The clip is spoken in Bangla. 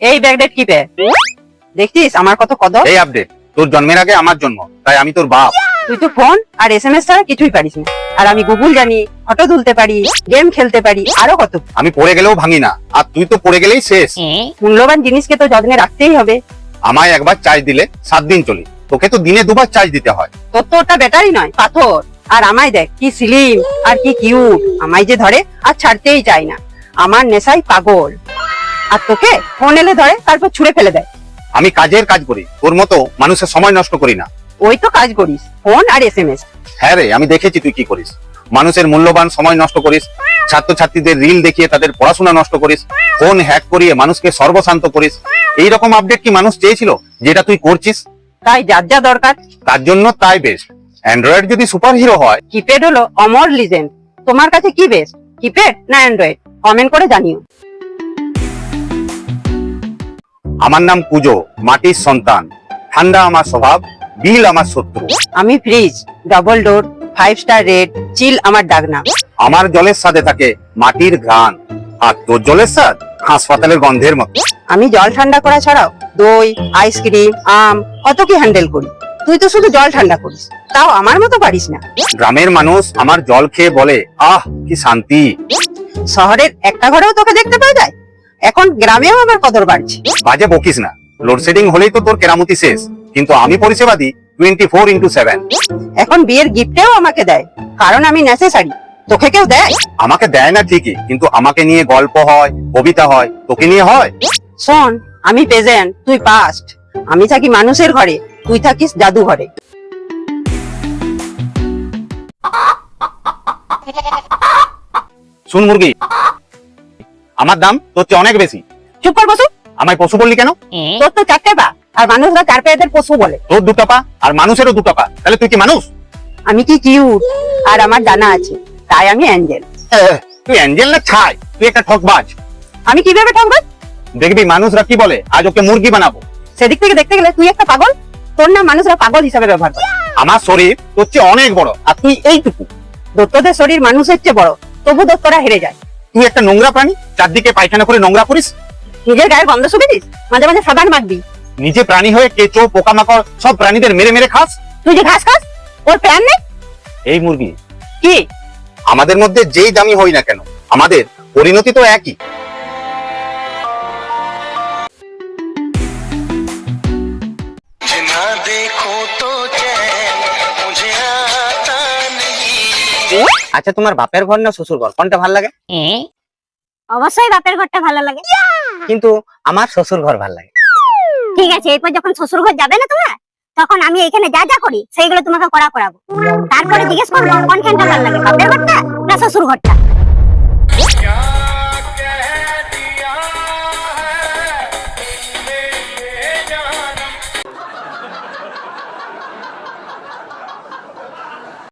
এই ব্যাগডেট কি পে দেখছিস আমার কত কদর। এই আপডেট তোর জন্মের আগে আমার জন্ম তাই আমি তোর বাপ। তুই তো ফোন আর এসএমএস ছাড়া কিছুই পারিস না। আর আমি গুগল জানি ফটো তুলতে পারি গেম খেলতে পারি আরও কত। আমি পড়ে গেলেও ভাঙি না আর তুই তো পড়ে গেলেই শেষ। মূল্যবান জিনিসকে তো যত্নে রাখতেই হবে। আমায় একবার চার্জ দিলে সাত দিন চলি। তোকে তো দিনে দুবার চার্জ দিতে হয়। তোর তো ওটা ব্যাটারি নয় পাথর। আর আমায় দেখ কি স্লিম আর কি কিউট আমায় যে ধরে আর ছাড়তেই চায় না। আমার নেশাই পাগল। আর তোকে ফোন এলে ধরে তারপর ছুঁড়ে ফেলে দেয়। আমি কাজের কাজ করি তোর মতো মানুষের সময় নষ্ট করি না। ওই তো কাজ করিস ফোন আর এসএমএস হ্যাঁ রে আমি দেখেছি তুই কি করিস। মানুষের মূল্যবান সময় নষ্ট করিস ছাত্রছাত্রীদের রিল দেখিয়ে তাদের পড়াশোনা নষ্ট করিস ফোন হ্যাক করিয়ে মানুষকে সর্বশান্ত করিস। এই রকম আপডেট কি মানুষ চেয়েছিল যেটা তুই করছিস? তাই যার যা দরকার। তার জন্য তাই বেস্ট অ্যান্ড্রয়েড যদি সুপার হিরো হয় কিপ্যাড হলো অমর লিজেন্ড তোমার কাছে কি বেস্ট কিপ্যাড না অ্যান্ড্রয়েড কমেন্ট করে জানিও। আমার নাম পুজো মাটির সন্তান। ঠান্ডা আমার স্বভাব বিল আমার শত্রু। আমি fridge double door five star red chill আমার ডাকনা। আমার জলের সাথে থাকে মাটির ঘ্রাণ। আর তোর জলের স্বাদ? হাসপাতালের গন্ধের মতো। আমি জল ঠান্ডা করা ছাড়াও দই আইসক্রিম আম কত কি হ্যান্ডেল করি। তুই তো শুধু জল ঠান্ডা করিস তাও আমার মতো পারিস না। গ্রামের মানুষ আমার জল খেয়ে বলে আহ কি শান্তি। শহরের একটা ঘরেও তোকে দেখতে পাওয়া যায়? গ্রামেও আমার কদর বাড়ছে। বাজে বকিস না। লোডশেডিং হলেই তো তোর কেরামতি শেষ। কিন্তু আমি পরিষেবা দিই টোয়েন্টি ফোর ইন্টু সেভেন এখন বিয়ের গিফটেও আমাকে দেয়। কারণ আমি নেসেসারি তোকে কেউ দেয়? আমাকে দেয় না ঠিকই কিন্তু আমাকে নিয়ে গল্প হয় কবিতা হয় তোকে নিয়ে হয়? শোন আমি প্রেজেন্ট তুই পাস্ট আমি থাকি মানুষের ঘরে তুই থাকিস জাদু ঘরে শুন মুরগি আমার দাম তোর চেয়ে অনেক বেশি। চুপ কর বসু। আমায় পশু বললি কেন? তোর তো চারটে পা আর মানুষরা চার পায়েদের পশু বলে। তোর দুটো পা আর মানুষেরও দুটো পা। তাহলে তুই কি মানুষ? আমি কি কিউট আর আমার ডানা আছে তাই আমি অ্যাঞ্জেল তুই অ্যাঞ্জেল না ছাই? তুই একটা ঠকবাজ। আমি কীভাবে ঠকবো দেখবি মানুষরা কি বলে আজ ওকে মুরগি বানাবো। সেদিক থেকে দেখতে গেলে তুই একটা পাগল? তোর না মানুষরা পাগল হিসাবে ব্যবহার করে। আমার শরীর তোর চেয়ে অনেক বড় আর তুই এইটুকু। দত্তদের শরীর মানুষের চেয়ে বড় তবু দত্তরা হেরে যায়। তুই একটা নোংরা প্রাণী চারদিকে পায়খানা করে নোংরা করিস? নিজের গায়ে গন্ধ শুকে দিস মাঝে মাঝে সাবান মাখবি। নিজে প্রাণী হয়ে কেঁচো পোকামাকড় সব প্রাণীদের মেরে মেরে খাস? তুই যে ঘাস খাস? ওর প্রাণ নেই? এই মুরগি। কি? আমাদের মধ্যে যেই দামি হই না কেন আমাদের পরিণতি তো একই। আচ্ছা তোমার বাপের ঘর না শ্বশুর ঘর? কোনটা ভালো লাগে? অবশ্যই বাপের ঘরটা ভালো লাগে। কিন্তু আমার শ্বশুর ঘর ভালো লাগে। ঠিক আছে এরপর যখন শ্বশুর ঘর যাবে না তোমার তখন আমি এখানে যা যা করি সেইগুলো তোমাকে করা করাবো। তারপরে জিজ্ঞেস করব কোনখানটা ভালো লাগে বাপের ঘরটা না শ্বশুর ঘরটা?